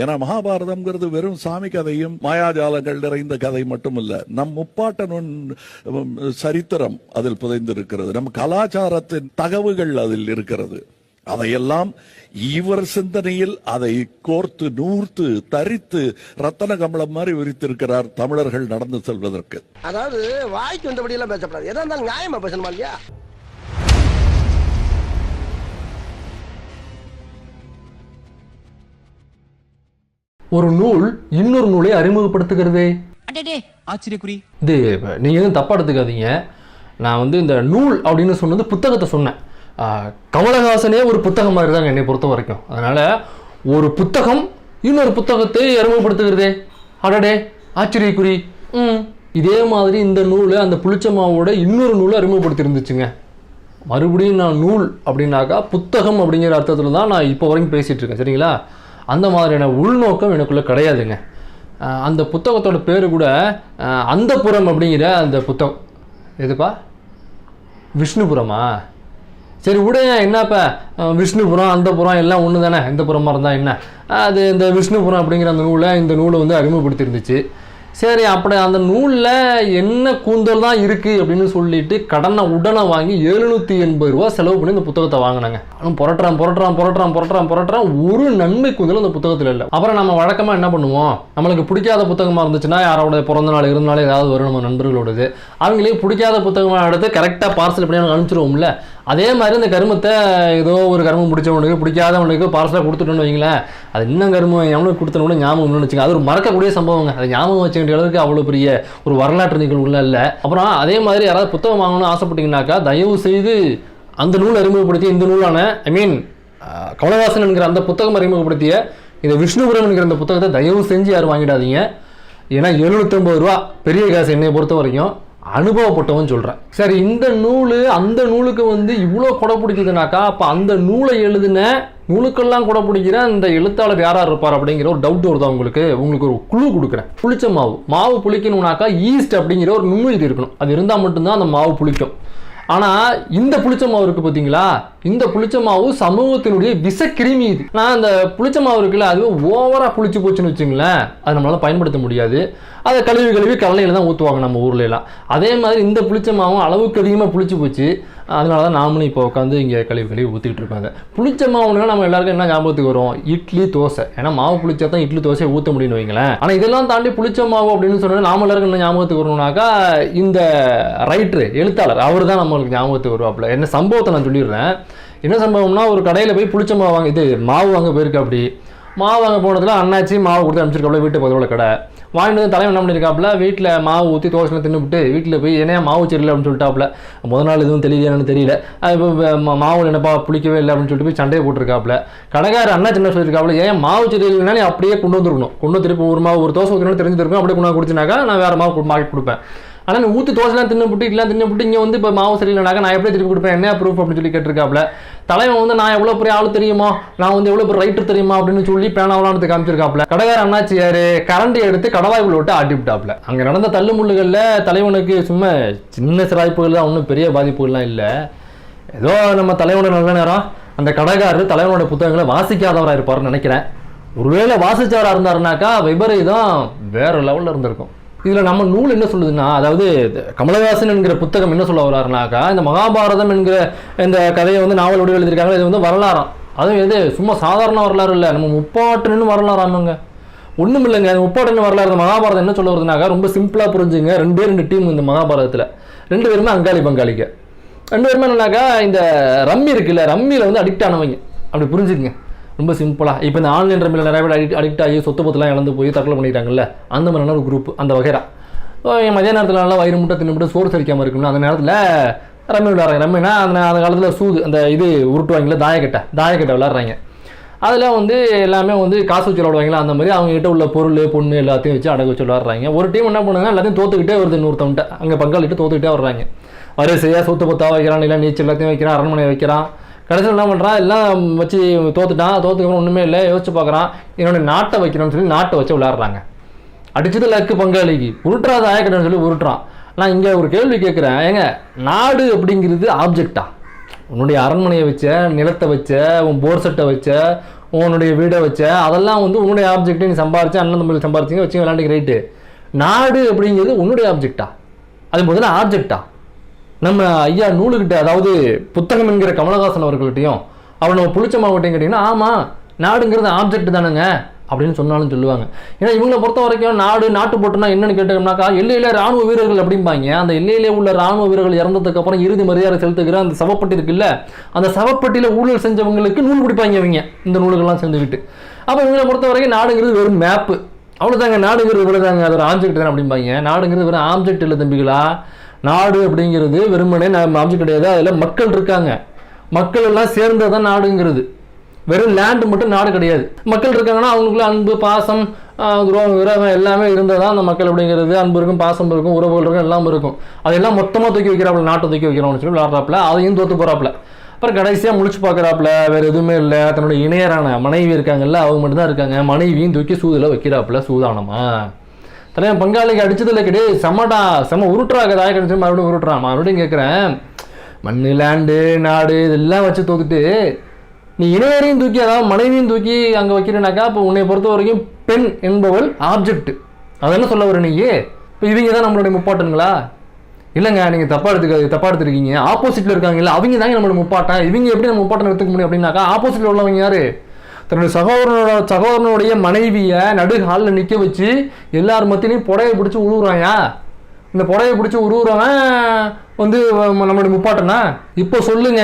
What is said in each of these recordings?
ஏன்னா மகாபாரதம்ங்கிறது வெறும் சாமி கதையும் மாயாஜாலங்கள் நிறைந்த கதை மட்டுமல்ல. நம் முப்பாட்டனும் சரித்திரம் அதில் புதைந்திருக்கிறது. நம் கலாச்சாரத்தின் தகவுகள் அதில் இருக்கிறது. அதையெல்லாம் இவர் சிந்தனையில் அதை கோர்த்து நூர்த்து தரித்து ரத்தன கமலம் மாதிரி விரித்திருக்கிறார் தமிழர்கள் நடந்து செல்வதற்கு. அதாவது வாய்க்கு வந்தபடி எல்லாம் பேசப்படாது. எதா இருந்தாலும் நியாயமா பேசணுமா இல்லையா? ஒரு நூல் இன்னொரு நூலை அறிமுகப்படுத்துகிறதே? ஆச்சரியக்குறி. இது நீங்கள் எதுவும் தப்பாக எடுத்துக்காதீங்க. நான் வந்து இந்த நூல் அப்படின்னு சொன்னது புத்தகத்தை சொன்னேன். கமலஹாசனே ஒரு புத்தகம் மாதிரி தாங்க என்னை பொறுத்த வரைக்கும். அதனால் ஒரு புத்தகம் இன்னொரு புத்தகத்தை அறிமுகப்படுத்துகிறதே. அடடே ஆச்சரியக்குறி. ம். இதே மாதிரி இந்த நூலை அந்த புளிச்சமாவோட இன்னொரு நூலை அறிமுகப்படுத்தி இருந்துச்சுங்க மறுபடியும் நான் நூல் அப்படின்னாக்கா புத்தகம் அப்படிங்கிற அர்த்தத்தில் தான் நான் இப்போ வரைக்கும் பேசிகிட்டு இருக்கேன். சரிங்களா? அந்த மாதிரியான உள்நோக்கம் எனக்குள்ளே கிடையாதுங்க. அந்த புத்தகத்தோட பேர் கூட அந்த புறம் அப்படிங்கிற அந்த புத்தகம். எதுப்பா? விஷ்ணுபுரமா? சரி விடுங்க என்னப்பா? விஷ்ணுபுரம் விஷ்ணுபுரம் புறம் எல்லாம் ஒன்று தானே இந்த புறமாக இருந்தால் என்ன? அது இந்த விஷ்ணுபுரம் அப்படிங்கிற அந்த நூலை இந்த நூலை வந்து அறிமுகப்படுத்திருந்துச்சு சரி அப்படி அந்த நூலில் என்ன கூந்தல் தான் இருக்குது அப்படின்னு சொல்லிட்டு கடனை உடனே வாங்கி எழுநூற்றி எண்பது ரூபா செலவு பண்ணி இந்த புத்தகத்தை வாங்கினாங்க. ஆனால் புரட்டுறான் புரட்டுறான் புரட்டுறான் புரட்டுறான் புரட்டுறான். ஒரு நன்மை கூந்தல் அந்த புத்தகத்தில் இல்லை. அப்புறம் நம்ம வழக்கமாக என்ன பண்ணுவோம்? நம்மளுக்கு பிடிக்காத புத்தகமாக இருந்துச்சுன்னா யாரோட பிறந்த நாள் இருந்தாலும் ஏதாவது வரும் நம்ம நண்பர்களோடது. அவங்களே பிடிக்காத புத்தகமாக எடுத்து கரெக்டாக பார்சல் பண்ணி அனுப்பிச்சிருவோம்ல. அதே மாதிரி இந்த கருமத்தை ஏதோ ஒரு கருமம் பிடிச்சவனுக்கு பிடிக்காதவனுக்கு பார்சலாக கொடுத்துட்டோன்னு வைங்களேன் அது இன்னும் கருமம் எவனுக்கு கொடுத்தனோட ஞாபகம் இல்லைன்னு வச்சுங்க அது ஒரு மறக்கக்கூடிய சம்பவங்க. அதை ஞாபகம் வச்சுக்க வேண்டிய அளவுக்கு அவ்வளோ பெரிய ஒரு வரலாற்று நிகழ்வுல இல்லை. அப்புறம் அதே மாதிரி யாராவது புத்தகம் வாங்கணும்னு ஆசைப்பட்டீங்கன்னாக்கா தயவு செய்து அந்த நூல் அறிமுகப்படுத்தி இந்த நூலான ஐ மீன் கமலஹாசன் என்கிற அந்த புத்தகம் அறிமுகப்படுத்திய இந்த விஷ்ணுபுரம் என்கிற அந்த புத்தகத்தை தயவு செஞ்சு யாரும் வாங்கிடாதீங்க. ஏன்னா எழுநூற்றம்பது ரூபா பெரிய காசு என்னை பொறுத்த வரைக்கும் அனுபவப்பட்டவன் சொல்கிறேன் சரி இந்த நூல் அந்த நூலுக்கு வந்து இவ்வளோ கொடை பிடிக்குதுனாக்கா அப்போ அந்த நூலை எழுதின நூலுக்கெல்லாம் கொடை பிடிக்கிற அந்த எழுத்தாளர் யாராக இருப்பார் அப்படிங்கிற ஒரு டவுட் வருதா உங்களுக்கு உங்களுக்கு ஒரு குழு கொடுக்குறேன். புளிச்ச மாவு. மாவு புளிக்கணும்னாக்கா ஈஸ்ட் அப்படிங்கிற ஒரு நுண்ணுயிர் இருக்கணும். அது இருந்தால் மட்டும்தான் அந்த மாவு புளிக்கும். ஆனால் இந்த புளிச்ச மாவு இருக்குது பார்த்தீங்களா? இந்த புளிச்ச மாவு சமூகத்தினுடைய கிருமி இது. நான் அந்த புளிச்ச மாவு இருக்குல்ல அது ஓவராக புளிச்சு போச்சுன்னு வச்சுங்களேன் அது நம்மளால் பயன்படுத்த முடியாது. அதை கழுவி கழுவி கடலையில் தான் ஊற்றுவாங்க நம்ம ஊர்ல எல்லாம் அதே மாதிரி இந்த புளிச்ச மாவும் அளவுக்கு அதிகமாக புளிச்சு போச்சு. அதனால தான் நாமளும் இப்போ உட்காந்து இங்கே கழுவி கழுவி ஊற்றிக்கிட்டு இருக்காங்க. புளிச்ச மாவுனா நம்ம எல்லாருக்கும் என்ன ஞாபகத்துக்கு வரும்? இட்லி தோசை. ஏன்னா மாவு புளிச்சா தான் இட்லி தோசையை ஊற்ற முடியும்னு வைங்களேன். ஆனால் இதெல்லாம் தாண்டி புளிச்ச மாவு அப்படின்னு சொன்னால் நாம எல்லாருக்கும் என்ன ஞாபகத்துக்கு வரணும்னாக்கா இந்த ரைட்ரு எழுத்தாளர் அவர் தான் நம்மளுக்கு ஞாபகத்துக்கு வருவாப்புல. என்ன சம்பவத்தை நான் சொல்லிடுறேன். என்ன சம்பவம்னா ஒரு கடையில் போய் புளிச்ச மாவு வாங்க இது மாவு வாங்க போயிருக்கு அப்படி. மாவு வாங்க போனதில் அண்ணாச்சி மாவு கொடுத்து அனுப்பிச்சிருக்காப்புல வீட்டு பக்கத்தில் கடை. வாங்கிட்டு வந்து தலைவன் என்ன பண்ணியிருக்காப்புல வீட்டில் மாவு ஊற்றி தோசைலாம் தின்னுவிட்டு வீட்டில் போய் என்னையா மாவு சரியில்லை அப்படின்னு சொல்லிட்டாப்புல முதல் நாள் எதுவும் தெரியலையான்னு தெரியல. அது இப்போ மாவு என்னப்பா புளிக்கவே இல்லை அப்படின்னு சொல்லிட்டு போய் சண்டையை போட்டிருக்காப்புல கடைக்காரர் அண்ணா சின்ன சொல்லியிருக்காப்புல ஏன் மாவு சரியில்லைனா நீ அப்படியே கொண்டு வந்துருக்கணும் கொண்டு திருப்பி ஒரு மாவு ஒரு தோசை ஊற்றணும் தெரிஞ்சிருக்கும் அப்படியே கொண்டு வந்து குடிச்சினாக்கா நான் வேறு மாவு கு- கொடுப்பேன். ஆனால் நீ ஊற்றி தோசைலாம் தின்னுபிட்டு தின்னு தின்னுபிட்டு இங்கே வந்து இப்போ மாவு சரியில்லைனாக்கா நான் எப்படி திருப்பி கொடுப்பேன். என்ன ப்ரூஃப் அப்படின்னு சொல்லி கேட்டிருக்காப்ல தலைவன் வந்து நான் எவ்வளோ பெரிய ஆள் தெரியுமா? நான் வந்து எவ்வளோ பெரிய ரைட்டர் தெரியுமா? அப்படின்னு சொல்லி பேனாவெல்லாம் எடுத்து காமிச்சிருக்காப்புல. கடைக்கார அண்ணாச்சி கரண்டி எடுத்து கடவாய்க்குள்ள விட்டு ஆட்டி விட்டாப்புல அங்கே நடந்த தள்ளுமுள்ளுகளில் தலைவனுக்கு சும்மா சின்ன சிராய்ப்புகள் தான் ஒன்றும் பெரிய பாதிப்புகள்லாம் இல்லை. ஏதோ நம்ம தலைவனோட நல்ல நேரம். அந்த கடைக்காரர் தலைவனோட புத்தகங்களை வாசிக்காதவராக இருப்பார்னு நினைக்கிறேன். ஒருவேளை வாசிச்சவராக இருந்தாருனாக்கா விபரீதம் வேற லெவலில் இருந்திருக்கும். இதில் நம்ம நூல் என்ன சொல்லுதுன்னா அதாவது கமலஹாசன் என்கிற புத்தகம் என்ன சொல்ல வர்றாருனாக்கா இந்த மகாபாரதம் என்கிற இந்த கதையை வந்து நாவல் வடிவில் எழுதியிருக்காங்க. இது வந்து வரலாறாம். அதுவும் இது சும்மா சாதாரண வரலாறு இல்லை. நம்ம முப்பாட்டுன்னு வரலாறாமாங்க. ஒன்றும் இல்லைங்க. அந்த முப்பாட்டுன்னு வரலாறு இந்த மகாபாரதம் என்ன சொல்ல வருதுனாக்கா ரொம்ப சிம்பிளாக புரிஞ்சுங்க. ரெண்டே ரெண்டு டீம் இந்த மகாபாரதத்தில். ரெண்டு பேருமே அங்காளி பங்காளிக்க ரெண்டு பேருமே என்னன்னாக்கா இந்த ரம்மி இருக்குல்ல ரம்மியில் வந்து அடிக்ட் ஆனவங்க. அப்படி புரிஞ்சுக்குங்க. ரொம்ப சிம்பிளாக இப்போ இந்த ஆன்லைன் ரம்மில் நிறைய பேர் அடிக்ட் அடிக்ட் ஆகி சொத்து பத்தெல்லாம் இழந்து போய் தற்கொலை பண்ணிட்டாங்கல்ல அந்த மாதிரியான ஒரு குரூப் அந்த வகைரா என் மதிய நேரத்தில் நல்லா வயிறு முட்டை தின்னு சோறு சரிக்காமல் இருக்கும்ல அந்த நேரத்தில் ரம்மி விளையாடுறாங்க. ரம்மினா அந்த அந்த காலத்தில் சூது அந்த இது உருட்டுவாங்கல்ல தாயக்கட்டை தாயக்கட்டை விளாட்றாங்க அதில் வந்து எல்லாமே வந்து காசு வச்சு விளாடுவாங்களா அந்த மாதிரி அவங்ககிட்ட உள்ள பொருள் பொண்ணு எல்லாத்தையும் வச்சு அடகு வச்சு விளாட்றாங்க ஒரு டீம் என்ன பண்ணுங்க எல்லாத்தையும் தோத்துக்கிட்டே வருது இன்னொருத்தவன்ட்ட. அங்கே பங்காளிட்டு தோத்துக்கிட்டே வர்றாங்க. வரிசையாக சொத்து பத்தா வைக்கிறான் இல்லை நீச்சல் எல்லாத்தையும் வைக்கிறான் அரண்மனை வைக்கிறான். கடைசியில் என்ன பண்ணுறான் எல்லாம் வச்சு தோத்துட்டான். தோத்துக்கப்புறம் ஒன்றுமே இல்லை. யோசிச்சு பார்க்குறான். என்னோட நாட்டை வைக்கணும்னு சொல்லி நாட்டை வச்சு விளாட்றாங்க அடிச்சது லக்கு பங்காளிக்கு உருட்டுறாத ஆயக்கட்டன்னு சொல்லி உருட்டுறான். நான் இங்கே ஒரு கேள்வி கேட்குறேன். ஏங்க நாடு அப்படிங்கிறது ஆப்ஜெக்டா உன்னுடைய அரண்மனையை வச்ச நிலத்தை வச்ச உன் போர் செட்டை வச்ச உன்னுடைய வீடை வச்ச அதெல்லாம் வந்து உன்னுடைய ஆப்ஜெக்ட் நீ சம்பாரிச்சு அண்ணன் தம்பி சம்பாரிச்சிங்க வச்சு விளையாண்டுக்கு ரைட்டு நாடு அப்படிங்கிறது உன்னுடைய ஆப்ஜெக்டா அது முதல்ல ஆப்ஜெக்டா நம்ம ஐயா நூலுக்கிட்ட அதாவது புத்தகம் என்கிற கமலஹாசன் அவர்கள்ட்டையும் அவர் நம்ம புளிச்ச மாவட்டையும் கேட்டிங்கன்னா ஆமாம் நாடுங்கிறது ஆப்ஜெக்ட் தானுங்க அப்படின்னு சொன்னாலும் சொல்லுவாங்க. ஏன்னா இவங்களை பொறுத்த வரைக்கும் நாடு நாட்டு போட்டுனா என்னன்னு கேட்டோம்னாக்கா எல்லையில ராணுவ வீரர்கள் அப்படிம்பாங்க. அந்த எல்லையிலே உள்ள ராணுவ வீரர்கள் இறந்ததுக்கு அப்புறம் இறுதி மரியாதை செலுத்துகிற அந்த சவப்பட்டி இருக்குல்ல அந்த சவப்பட்டியில் ஊழல் செஞ்சவங்களுக்கு நூல் பிடிப்பாங்க இவங்க இந்த நூல்கள்லாம் சேர்ந்துக்கிட்டு அப்போ இவங்களை பொறுத்த வரைக்கும் நாடுங்கிறது வெறும் மேப்பு அவ்வளோதாங்க நாடுங்கிறது இவ்வளோதாங்க அது ஒரு ஆப்ஜெக்ட் தானே அப்படிம்பாங்க. நாடுங்கிறது வெறும் ஆப்ஜெக்ட் இல்லை தம்பிகளா. நாடு அப்படிங்கிறது வெறுமனே நம்ம கிடையாது. அதில் மக்கள் இருக்காங்க. மக்கள் எல்லாம் சேர்ந்தது தான் நாடுங்கிறது. வெறும் லேண்டு மட்டும் நாடு கிடையாது. மக்கள் இருக்காங்கன்னா அவங்களுக்குள்ள அன்பு பாசம் ஆஹ், துரோகம் எல்லாமே இருந்தால் தான் அந்த மக்கள் அப்படிங்கிறது. அன்பு இருக்கும் பாசம் இருக்கும் உறவுகள் இருக்கும் எல்லாம் இருக்கும். அதெல்லாம் மொத்தமாக தூக்கி வைக்கிறாப்புல நாட்டை தூக்கி வைக்கிறோம்னு சொல்லி விளாட்றாப்புல அதையும் தோத்து போகிறாப்புல அப்புறம் கடைசியாக முழிச்சு பார்க்குறாப்புல வேறு எதுவுமே இல்லை. தன்னோட இணையரான மனைவி இருக்காங்கல்ல அவங்க மட்டும்தான் இருக்காங்க. மனைவியும் தூக்கி சூதில் வைக்கிறாப்புல சூதானமா. தலைவன் பங்காளிக்கு அடிச்சதுல கிடையாது செம்மடா செம்ம உருட்டுறாங்க தாய கடிச்சு மறுபடியும் உருட்டுறான். மறுபடியும் கேட்குறேன் மண்ணு லேண்டு நாடு இதெல்லாம் வச்சு தூக்கிட்டு நீ இணையரையும் தூக்கி அதாவது மனைவியும் தூக்கி அங்கே வைக்கிறேனாக்கா இப்போ உன்னை பொறுத்த வரைக்கும் பெண் என்பவள் ஆப்ஜெக்ட் அதெல்லாம் சொல்ல வர நீங்க இப்போ இவங்க தான் நம்மளுடைய முப்பாட்டன்களா? இல்லைங்க நீங்கள் தப்பா எடுத்துக்க தப்பா எடுத்துருக்கீங்க. ஆப்போசிட்டில் இருக்காங்கல்ல அவங்க தாங்க நம்மளோட முப்பாட்டம். இவங்க எப்படி நம்ம முப்பாட்டம் எடுத்துக்க முடியும் அப்படின்னாக்கா ஆப்போசிட்டில் உள்ளவங்க யாரு? தன்னுடைய சகோதரனோட சகோதரனுடைய மனைவியை நடுகாலில் நிற்க வச்சு எல்லார் மத்தியிலையும் புடையை பிடிச்சி உழுவுறாயா இந்த புடையை பிடிச்சி உருவுறவன் வந்து நம்மளுடைய முப்பாட்டனா? இப்போ சொல்லுங்க.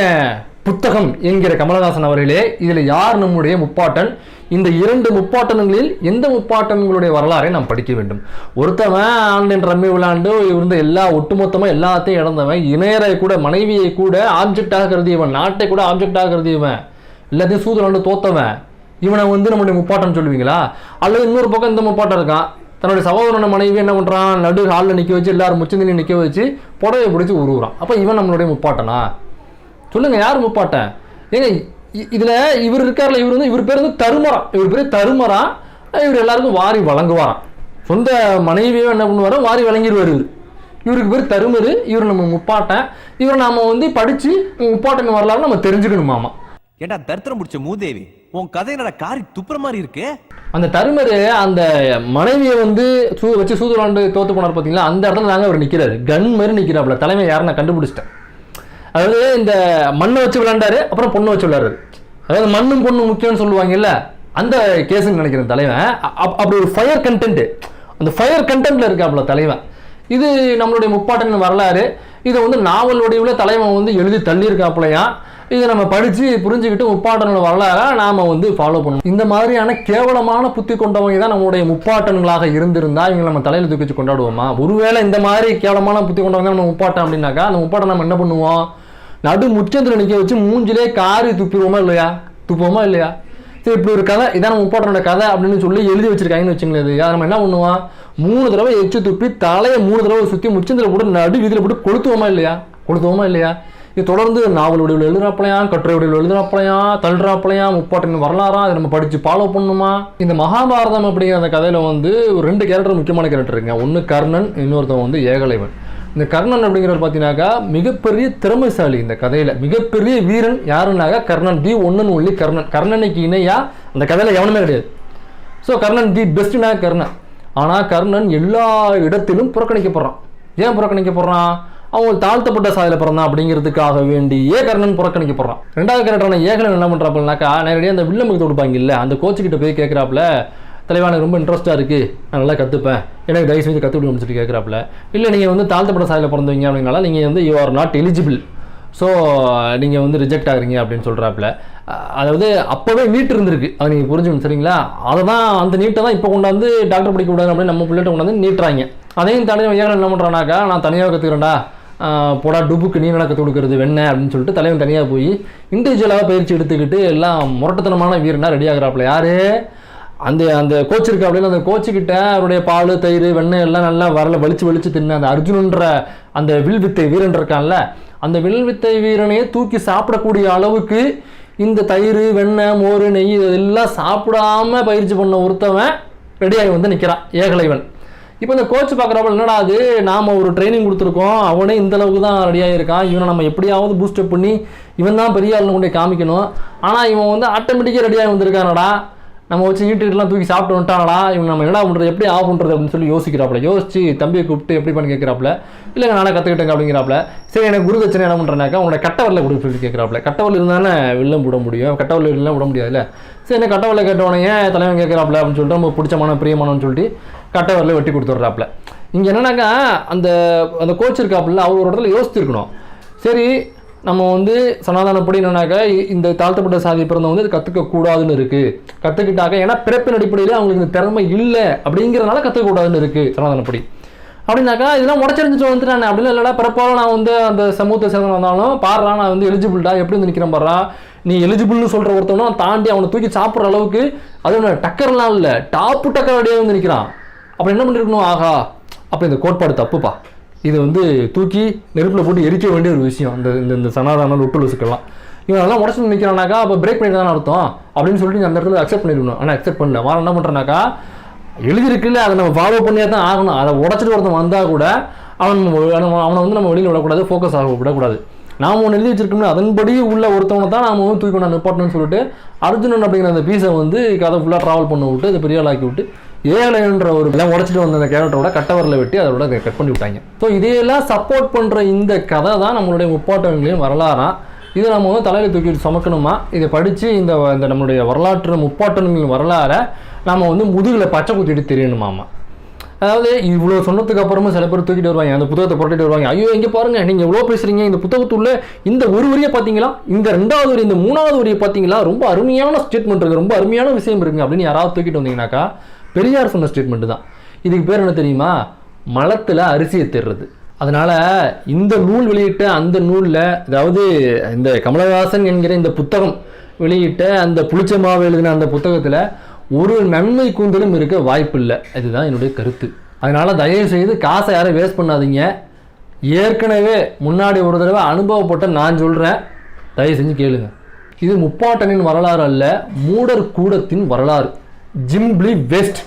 புத்தகம் என்கிற கமலஹாசன் அவர்களே இதில் யார் நம்முடைய முப்பாட்டன்? இந்த இரண்டு முப்பாட்டன்களில் எந்த முப்பாட்டன்களுடைய வரலாறை நாம் படிக்க வேண்டும்? ஒருத்தவன் ஆண்டின் ரம்மி விளையாண்டு இருந்த எல்லா ஒட்டுமொத்தமாக எல்லாத்தையும் இழந்தவன் இணையரை கூட மனைவியை கூட ஆப்ஜெக்டாக கருதியவன் நாட்டை கூட ஆப்ஜெக்டாக கருதியவன் எல்லாத்தையும் சூதுலாண்டு தோத்தவன் இவனை வந்து நம்முடைய முப்பாட்டம் சொல்லுவீங்களா? அல்லது இன்னொரு பக்கம் இந்த முப்பாட்டம் இருக்கான் தன்னுடைய சகோதரன மனைவி என்ன பண்ணுறான் நடு ஹாலில் நிற்க வச்சு எல்லாரும் முச்சந்தினி நிற்க வச்சு புடவை பிடிச்சி உருவுறான். அப்போ இவன் நம்மளுடைய முப்பாட்டனா? சொல்லுங்கள் யார் முப்பாட்டன்? ஏங்க இ- இவர் இருக்கார்ல இவர் வந்து இவர் பேர் வந்து தருமரா. இவர் பேர் தருமரா. இவர் எல்லாருக்கும் வாரி வழங்குவாராம். சொந்த மனைவியோ என்ன பண்ணுவாரோ வாரி வழங்கிடுவார் இவர். இவருக்கு பேர் தருமரு இவர் நம்ம முப்பாட்டன். இவர் நாம் வந்து படித்து முப்பாட்டன் வரலாறு நம்ம தெரிஞ்சுக்கணுமாமா ஏண்டா தரித்திரம் முடிச்ச மூதேவி? உன் கதை என்னடா காரி துப்புற மாதிரி இருக்கு? அந்த தருமரு அந்த மனைவியை வந்து சூ வச்சு சூதுலாண்டு தோத்து போனார் பார்த்தீங்களா அந்த இடத்துல நாங்கள் அவர் நிற்கிறாரு கன் மாதிரி நிற்கிறாப்புல தலைமை யாரை நான் கண்டுபிடிச்சிட்டேன். அதாவது இந்த மண்ணை வச்சு விளாண்டாரு அப்புறம் பொண்ணை வச்சு விளாடுறாரு அதாவது மண்ணும் பொண்ணும் முக்கியம்னு சொல்லுவாங்கல்ல அந்த கேஸுன்னு நினைக்கிறேன் தலைவன். அப்- அப்படி ஒரு ஃபயர் கண்டென்ட் அந்த ஃபயர் கண்டென்ட்ல இருக்காப்புல தலைவன். இது நம்மளுடைய முப்பாட்டன் வரலாறு. இதை வந்து நாவல் வடிவில் தலைவன் வந்து எழுதி தள்ளியிருக்காப்புலையா? இதை நம்ம படித்து புரிஞ்சுக்கிட்டு முப்பாட்டனோட வரலாறை நாம் வந்து ஃபாலோ பண்ணணும். இந்த மாதிரியான கேவலமான புத்தி கொண்டவங்க தான் நம்மளுடைய முப்பாட்டன்களாக இருந்திருந்தா இவங்க நம்ம தலையில் தூக்கி வச்சு கொண்டாடுவோமா? ஒருவேளை இந்த மாதிரி கேவலமான புத்தி கொண்டவங்க தான் நம்ம முப்பாட்டம் அப்படின்னாக்கா அந்த முப்பாட்டம் நம்ம என்ன பண்ணுவோம்? நடு முச்சந்தில் நிற்க வச்சு மூஞ்சிலே காரி துப்பிடுவோமா இல்லையா? துப்புவோமா இல்லையா? சரி இப்படி ஒரு கதை இதான் நம்ம முப்பாட்டனோட கதை அப்படின்னு சொல்லி எழுதி வச்சிருக்காங்கன்னு வச்சுங்களேன் அது நம்ம என்ன பண்ணுவோம்? மூணு தடவை எச்சு துப்பி தலையை மூணு தடவை சுற்றி முச்சந்தில் போட்டு நடு வீதியில் போட்டு கொளுத்துவோமா இல்லையா? கொளுத்துவோமா இல்லையா? இது தொடர்ந்து நாவல் வடிவில் எழுதுறாப்பலையாம் கட்டுரை வடிவில் எழுதுறாப்பலையாம் தள்ளுறாப்பலையாம் முப்பாட்டின் வரலாறா அதை நம்ம படித்து ஃபாலோ பண்ணணுமா? இந்த மகாபாரதம் அப்படிங்கிற அந்த கதையில் வந்து ஒரு ரெண்டு கேரக்டர் முக்கியமான கேரக்டர் இருக்குங்க. ஒன்று கர்ணன் இன்னொருத்தவன் வந்து ஏகலைவன். இந்த கர்ணன் அப்படிங்கிறவர் பார்த்தீங்கன்னாக்கா மிகப்பெரிய திறமைசாலி இந்த கதையில். மிகப்பெரிய வீரன் யாருன்னாக்கா கர்ணன்? தி ஒன்னன் ஒல்லி கர்ணன். கர்ணனுக்கு இணையா அந்த கதையில் எவனுமே கிடையாது. ஸோ கர்ணன் தி பெஸ்ட்னா கர்ணன். ஆனால் கர்ணன் எல்லா இடத்திலும் புறக்கணிக்கப்படுறான். ஏன் புறக்கணிக்கப்படுறான்? அவன் தாழ்த்தப்பட்ட சாதியில் பிறந்தான் அப்படிங்கிறதுக்காக வேண்டியே கர்ணன் புறக்கணிக்கப்படுறான். ரெண்டாவது கேரக்டரான ஏகனன் என்ன பண்ணுறாப்புலனாக்கா நேரடியாக அந்த வில்லமுக்கு கொடுப்பாங்க இல்லை அந்த கோச்சுக்கிட்ட போய் கேட்குறாப்புல தலைவா எனக்கு ரொம்ப இன்ட்ரெஸ்ட்டாக இருக்குது நான் நல்லா கற்றுப்பேன் எனக்கு தயவு செஞ்சு கற்றுக்கணும்னு சொல்லி கேட்குறாப்புல இல்லை நீங்கள் வந்து தாழ்த்தப்பட்ட சாலையில் பிறந்தவங்க அப்படின்னால நீங்கள் வந்து you are not eligible so நீங்கள் வந்து ரிஜெக்ட் ஆகுறீங்க அப்படின்னு சொல்கிறாப்புல அதாவது அப்போவே நீட் இருந்திருக்கு. அது நீங்கள் புரிஞ்சுக்கணும் சரிங்களா? அதை தான் அந்த நீட்டை தான் இப்போ கொண்டாந்து டாக்டர் படிக்க கூடாது அப்படின்னு நம்ம பிள்ளைகிட்ட கொண்டாந்து நீட்டுறாங்க. அதையும் தனியாக ஏன் என்ன பண்ணுறானாக்கா நான் தனியாக கற்றுக்கிறேன்டா போடா டுபுக்கு நீ நடக்க கொடுக்கறது? வெண்ண? அப்படின்னு சொல்லிட்டு தலைவன் தனியாக போய் இண்டிவிஜுவலாக பயிற்சி எடுத்துக்கிட்டு எல்லாம் முரட்டத்தனமான வீரனாக ரெடி ஆகுறாப்புல. யாரு? அந்த அந்த கோச் இருக்கு அப்படின்னு அந்த கோச்சுக்கிட்ட அவருடைய பால் தயிர் வெண்ணெய் எல்லாம் நல்லா வரல வலிச்சு வலிச்சு தின்ன அந்த அர்ஜுனன்ற அந்த வில் வித்தை வீரன் இருக்கான்ல அந்த வில் வித்தை வீரனையே தூக்கி சாப்பிடக்கூடிய அளவுக்கு இந்த தயிர் வெண்ணெய் மோர் நெய் இதெல்லாம் சாப்பிடாம பயிற்சி பண்ண ஒருத்தவன் ரெடியாகி வந்து நிற்கிறான் ஏகலைவன். இப்போ இந்த கோச் பார்க்குறப்ப என்னடா அது நாம் ஒரு ட்ரைனிங் கொடுத்துருக்கோம் அவனே இந்த அளவுக்கு தான் ரெடியாக இருக்கான் இவனை நம்ம எப்படியாவது பூஸ்டப் பண்ணி இவன் தான் பெரிய ஆளுன்னு கொண்டு காமிக்கணும். ஆனால் இவன் வந்து ஆட்டோமேட்டிக்காக ரெடியாகி வந்திருக்கானடா. நம்ம வச்சு ஈட்டுலாம் தூக்கி சாப்பிட்டு வந்துட்டாங்களா இவன் நம்ம என்ன பண்ணுறது எப்படி ஆஃப் பண்ணுறது அப்படின்னு சொல்லி யோசிக்கிறாப்புல. யோசிச்சு தம்பியை கூப்பிட்டு எப்படி பண்ணி கேட்குறாப்புல? இல்லைங்க நானே கற்றுக்கிட்டேங்க அப்படிங்கிறாப்புல. சரி எனக்கு குரு குருதட்சணை என்ன பண்ணுறேனாக்கா உங்களோட கட்டவரில் கொடுக்க சொல்லி கேட்குறாப்புல. கட்டவரில் இருந்தானே வில்லம் விட முடியும். கட்டவரில் இல்லைன்னா விட முடியாதுல்ல. சரி என்ன கட்டவரில் கேட்டவனே ஏன் தலைவன் கேட்குறாப்புல? அப்படின்னு சொல்லிட்டு ரொம்ப பிடிச்சமான பிரியமானன்னு சொல்லிட்டு கட்டவரில் வெட்டி கொடுத்துட்றாப்புல. இங்கே என்னன்னாக்கா அந்த அந்த கோச் இருக்காப்புல அவர் ஒரு இடத்துல யோசிச்சிருக்கணும். சரி நம்ம வந்து சனாதானப்படி என்னன்னாக்கா இந்த தாழ்த்தப்பட்ட சாதி பிறந்தவங்க வந்து இது கற்றுக்க கூடாதுன்னு இருக்கு. கற்றுக்கிட்டாக்க ஏன்னா பிறப்பின் அடிப்படையில் அவங்களுக்கு இந்த திறமை இல்லை அப்படிங்கிறதுனால கற்றுக்க கூடாதுன்னு இருக்கு சனாதனப்படி. அப்படின்னாக்கா இதெல்லாம் உடச்சிருந்துட்டு நான். அப்படிலாம் இல்லைடா பிறப்பாலும் நான் வந்து அந்த சமூகத்தை சேர்ந்து வந்தாலும் பாடுறா நான் வந்து எலிஜிபிள்டா எப்படி வந்து நிற்கிறேன் பாடுறா நீ எலிஜிபிள்னு சொல்கிற ஒருத்தவனும் தாண்டி அவனை தூக்கி சாப்பிட்ற அளவுக்கு அது என்ன டக்கர்லாம் இல்லை. டாப்பு டக்கர் அடியாக வந்து நிற்கிறான் அப்புறம் என்ன பண்ணிருக்கணும்? ஆகா அப்போ இந்த கோட்பாடு தப்புப்பா. இதை வந்து தூக்கி நெருப்பில் போட்டு எரிக்க வேண்டிய ஒரு விஷயம். இந்த இந்த இந்த சனாதான லொட்டுலுசுக்கெல்லாம். இவன் எல்லாம் உடச்சு நிற்கிறானாக்கா அப்போ பிரேக் பண்ணி தானே அர்த்தம். அப்படின்னு சொல்லிட்டு அந்த இடத்துல அக்செப்ட் பண்ணிருக்கணும். ஆனால் அக்செப்ட் பண்ணல. வாரம் என்ன பண்ணுறனாக்கா எழுதிருக்குல்ல அதை நம்ம ஃபாலோ பண்ணியே தான் ஆகணும். அதை உடச்சிட்டு ஒருத்தன் வந்தால் கூட அவன் அவனை வந்து நம்ம வெளியில் விடக்கூடாது ஃபோக்கஸ் ஆக விடக்கூடாது நாம ஒன்று எழுதி வச்சிருக்கோம்னா அதன்படி உள்ள ஒருத்தவனை தான் நாம வந்து தூக்கி கொண்டு நிப்பாட்டணும்னு சொல்லிட்டு அர்ஜுனன் அப்படிங்கிற அந்த பீஸை வந்து கதை ஃபுல்லாக ட்ராவல் பண்ண விட்டு அதை பெரிய ஆளாக்கி விட்டு ஏழைன்ற ஒரு எல்லாம் உடச்சிட்டு வந்த அந்த கேரக்டரோட கட்டவரில் வெட்டி அதோட கட் பண்ணி விட்டாங்க. ஸோ இதையெல்லாம் சப்போர்ட் பண்ணுற இந்த கதை தான் நம்மளுடைய முப்பாட்டங்களையும் வரலாறாம் இது நம்ம வந்து தலையில் தூக்கிட்டு சமக்கணுமா? இதை படித்து இந்த இந்த நம்மளுடைய வரலாற்று முப்பாட்டன்களின் வரலாறை நம்ம வந்து முதுகில் பச்சை குத்திட்டு தெரியணுமாமா? அதாவது இவ்வளோ சொன்னதுக்கு அப்புறமும் சில பேர் தூக்கிட்டு வருவாங்க. அந்த புத்தகத்தை புரட்டிட்டு வருவாங்க. ஐயோ எங்கே பாருங்கள் நீங்கள் இவ்வளோ பேசுகிறீங்க இந்த புத்தகத்துள்ள இந்த ஒரு வரியை பார்த்தீங்களா? இந்த ரெண்டாவது வரி இந்த மூணாவது வரியை பார்த்தீங்களா? ரொம்ப அருமையான ஸ்டேட்மெண்ட் இருக்குது ரொம்ப அருமையான விஷயம் இருக்குங்க. அப்படின்னு யாராவது தூக்கிட்டு வந்தீங்கன்னாக்கா பெரியார் சொன்ன ஸ்டேட்மெண்ட்டு தான். இதுக்கு பேர் என்ன தெரியுமா? மலத்தில் அரிசியை தேடுறது அதனால் இந்த நூல் வெளியிட்ட அந்த நூலில் அதாவது இந்த கமலஹாசன் என்கிற இந்த புத்தகம் வெளியிட்ட அந்த புளிச்சமாவை எழுதின அந்த புத்தகத்தில் ஒரு நன்மை கூந்தலும் இருக்க வாய்ப்பில்லை. இதுதான் என்னுடைய கருத்து. அதனால் தயவு செய்து காசை யாரும் வேஸ்ட் பண்ணாதீங்க. ஏற்கனவே முன்னாடி ஒரு தடவை அனுபவப்பட்ட நான் சொல்கிறேன் தயவு செஞ்சு கேளுங்க. இது முப்பாட்டனின் வரலாறு அல்ல மூடர் கூடத்தின் வரலாறு. Simply waste.